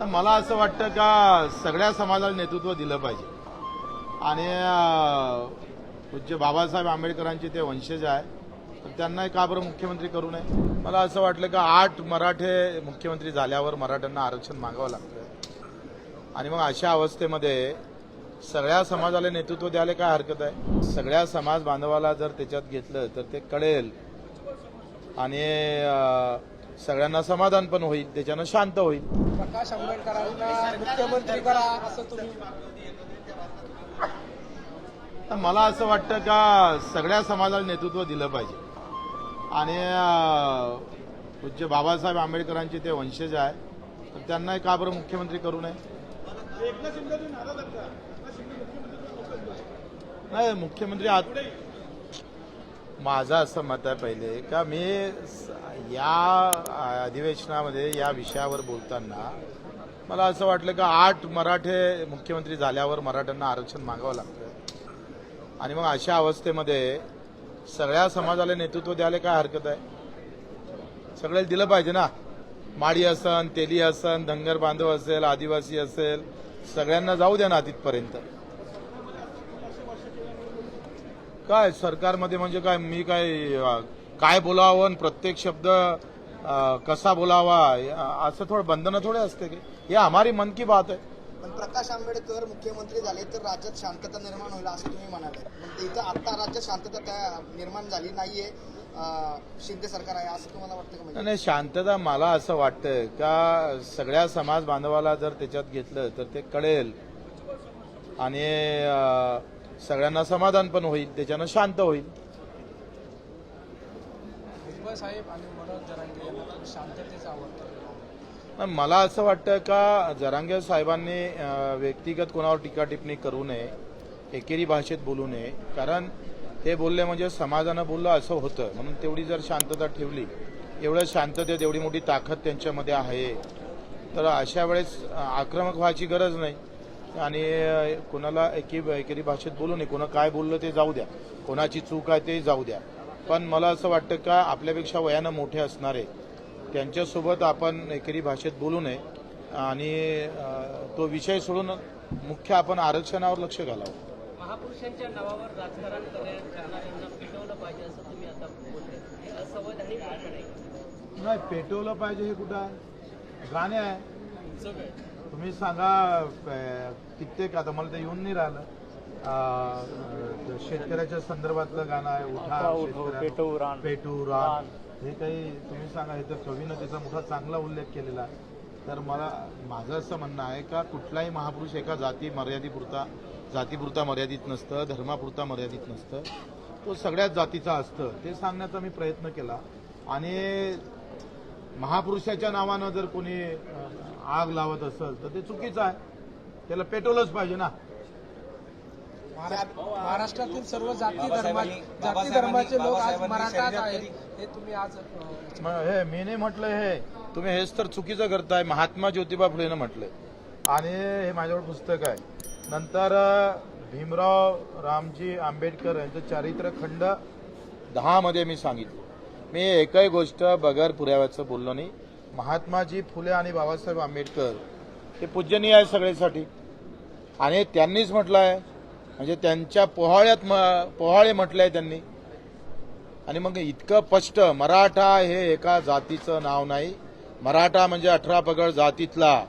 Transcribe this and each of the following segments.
तर मला असं वाटतं का सगळ्या समाजाला नेतृत्व दिलं पाहिजे. आणि पूज्य बाबासाहेब आंबेडकरांचे ते वंशज आहे तर त्यांना का बरं मुख्यमंत्री करू नये? मला असं वाटलं का आठ मराठे मुख्यमंत्री झाल्यावर मराठ्यांना आरक्षण मागावं लागतं. आणि मग अशा अवस्थेमध्ये सगळ्या समाजाला नेतृत्व द्यायला काय हरकत आहे? सगळ्या समाज बांधवाला जर त्याच्यात घेतलं तर ते कळेल. आणि सगळ्यांना समाधान पण होईल त्याच्यानं शांत होईल. प्रकाश आंबेडकरांना मुख्यमंत्री करा असं तुम्ही तर मला असं वाटतं का सगळ्या समाजाला नेतृत्व दिलं पाहिजे. आणि पूज्य बाबासाहेब आंबेडकरांचे ते वंशज आहे तर त्यांना का बरं मुख्यमंत्री करू नये? नाही मुख्यमंत्री आत माझं असं मत आहे पहिले का मी स- या अधिवेशनामध्ये या विषयावर बोलताना मला असं वाटलं का आठ मराठे मुख्यमंत्री झाल्यावर मराठ्यांना आरक्षण मागावं लागतं. आणि मग अशा अवस्थेमध्ये सगळ्या समाजाला नेतृत्व द्यायला काय हरकत आहे? सगळ्याला दिलं पाहिजे ना. माडी असन तेली असन धनगर बांधव असेल आदिवासी असेल सगळ्यांना जाऊ द्या ना तिथपर्यंत. काय सरकारमध्ये म्हणजे काय मी काय काय बोलावं आणि प्रत्येक शब्द कसा बोलावा असं थोडं बंधनं थोडे असते की हे हमारी मन की बात आहे. पण प्रकाश आंबेडकर मुख्यमंत्री झाले तर राज्यात शांतता निर्माण होईल असं तुम्ही म्हणाले. इथं आता राज्यात शांतता निर्माण झाली नाहीये शिंदे सरकार आहे असं तुम्हाला वाटतं का म्हणजे? नाही शांतता मला असं वाटतं का सगळ्या समाज बांधवाला जर त्याच्यात घेतलं तर ते कळेल. आणि सगळ्यांना समाधान पण होईल त्याच्यानं शांत होईल. भुजबळ साहेब आणि मनोज जरांगे यांना तर शांततेच आवडतं पण मला असं वाटतं का जरांगे साहेबांनी व्यक्तिगत कोणावर टीका टिप्पणी करू नये एकेरी भाषेत बोलू नये कारण ते बोलले म्हणजे समाजानं बोललं असं होतं म्हणून तेवढी जर शांतता ठेवली एवढं शांततेत एवढी मोठी ताकद त्यांच्यामध्ये आहे तर अशा वेळेस आक्रमक व्हायची गरज नाही. आणि कोणाला एकी एकेरी भाषेत बोलू नये. कोणा काय बोललं ते जाऊ द्या. कोणाची चूक आहे ते जाऊ द्या. पण मला असं वाटतं का आपल्यापेक्षा वयानं मोठे असणारे त्यांच्यासोबत आपण एकेरी भाषेत बोलू नये. आणि तो विषय सोडून मुख्य आपण आरक्षणावर लक्ष घालावं. महापुरुषांच्या नावावर राजकारण करण्या- करणाऱ्यांना पेटवलं पाहिजे असं तुम्ही आता हे असंवैधानिक नाही पेटवलं पाहिजे हे कुठं? आहे. गाणे आहे. तुम्ही सांगा कित्येक आता मला ते येऊन नाही राहिलं. शेतकऱ्याच्या संदर्भातलं गाणं आहे उठा शेतकऱ्या- पेटू रान. हे काही तुम्ही सांगा हे तर कवीनं त्याचा मोठा चांगला उल्लेख केलेला आहे. तर मला माझं असं म्हणणं आहे का कुठलाही महापुरुष एका जाती मर्यादेपुरता जातीपुरता मर्यादित नसतं धर्मापुरता मर्यादित नसतं. तो सगळ्याच जातीचा असतं ते सांगण्याचा मी प्रयत्न केला. आणि महापुरुषाच्या नावानं जर कोणी आग लावत असेल तर ते चुकीचं आहे. त्याला पेटवलंच पाहिजे ना. महारा- महाराष्ट्रातील सर्व जाती धर्मा जाती धर्माचे लोक आज मराठाच आहेत. हे तुम्ही आज हे मी नाही म्हटलं हे. तुम्ही हेच तर चुकीचं करताय. महात्मा ज्योतिबा फुलेनं म्हटलंय. आणि हे माझ्यावर पुस्तक आहे. नंतर भीमराव रामजी आंबेडकर यांचं चारित्र्य खंड दहा मध्ये मी सांगितलं. मी एकही गोष्ट बगर पुराव्याचं बोललो नाही. महात्माजी फुले आणि बाबासाहेब आंबेडकर हे पूजनीय आहे सगळ्यासाठी. आणि त्यांनीच म्हटलं आहे म्हणजे त्यांच्या पोहाळ्यात म- पोहाळे आहे त्यांनी. आणि मग इतकं स्पष्ट मराठा हे एका जातीचं नाव नाही. मराठा म्हणजे अठरा पगड जातीतला.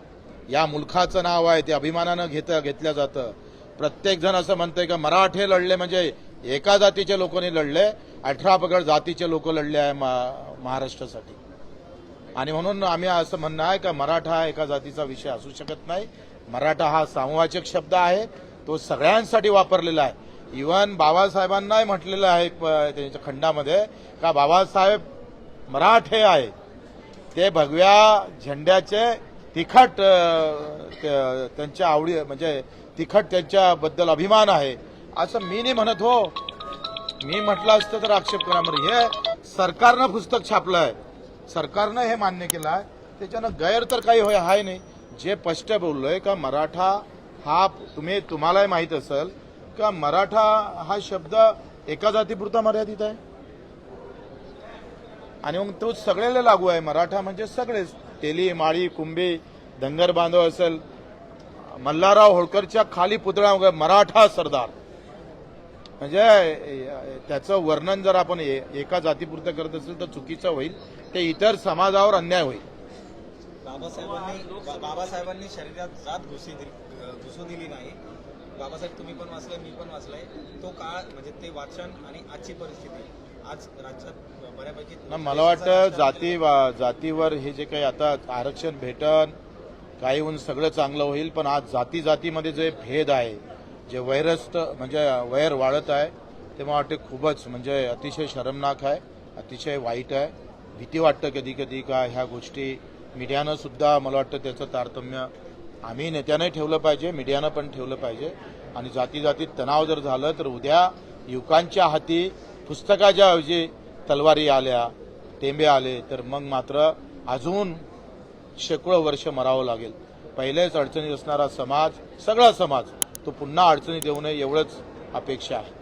या मुलखाचं नाव आहे ते अभिमानानं घेत घेतलं जातं. प्रत्येक जण असं म्हणतंय का मराठे लढले म्हणजे एका जातीच्या लोकांनी लढले. अठरा पगड जातीचे लोक लढले आहे मा- महाराष्ट्रासाठी. आणि म्हणून आम्ही असं म्हणणं आहे का मराठा हा एका जातीचा विषय असू शकत नाही. मराठा हा सामवाचक शब्द आहे. तो सगळ्यांसाठी वापरलेला आहे. इवन बाबासाहेबांनाही म्हटलेलं आहे प- त्यांच्या खंडामध्ये का बाबासाहेब मराठे आहे. ते भगव्या झेंड्याचे तिखट त्यांच्या आवडी म्हणजे तिखट त्यांच्याबद्दल अभिमान आहे. असं मी नाही म्हणत हो. मी म्हटलं असतं तर आक्षेप करणार हे सरकारनं पुस्तक छापलं आहे सरकारनं हे मान्य केलं आहे त्याच्यानं गैर तर काही होय आहे नाही. जे स्पष्ट बोललोय का मराठा हा तुम्ही तुम्हालाही माहीत असेल का मराठा हा शब्द एका जातीपुरता मर्यादित आहे? आणि मग तो सगळ्याला लागू आहे. मराठा म्हणजे सगळेच. तेली माळी कुंभी धनगर बांधव असेल मल्हारराव होळकरच्या खाली पुतळा मराठा सरदार. म्हणजे त्याचं वर्णन जर आपण एका जातीपुरतं करत असेल तर चुकीचं होईल. ते इतर समाजावर अन्याय होईल. बाबासाहेबांनी बाबासाहेबांनी शरीरात जात घुसी घुसू दिली नाही. बाबासाहेब तुम्ही पण वाचलाय मी पण वाचलाय. तो काळ म्हणजे ते वाचन आणि आजची परिस्थिती आज राज्यात बऱ्यापैकी ना मला वाटतं जाती वा- जातीवर हे जे काही आता आरक्षण भेटन काही होऊन सगळं चांगलं होईल पण आज जाती जातीमध्ये जे भेद आहे जे वैरस्त म्हणजे वैर वाढत आहे ते मला वाटते खूपच म्हणजे अतिशय शरमनाक आहे अतिशय वाईट आहे. भीती वाटतं कधी कधी का ह्या गोष्टी. मीडियानं सुद्धा मला वाटतं त्याचं तारतम्य आम्ही नेत्याने ठेवलं पाहिजे मीडियानं पण ठेवलं पाहिजे. आणि जाती जातीत तणाव जर झालं तर उद्या युवकांच्या हाती पुस्तकाच्या ऐवजी तलवारी आल्या टेंबे आले तर मग मात्र अजून शेकडो वर्ष मरावं लागेल. पहिलेच अडचणीत असणारा समाज सगळा समाज तो पुन्हा अडचणीत येऊ नये एवढंच अपेक्षा आहे.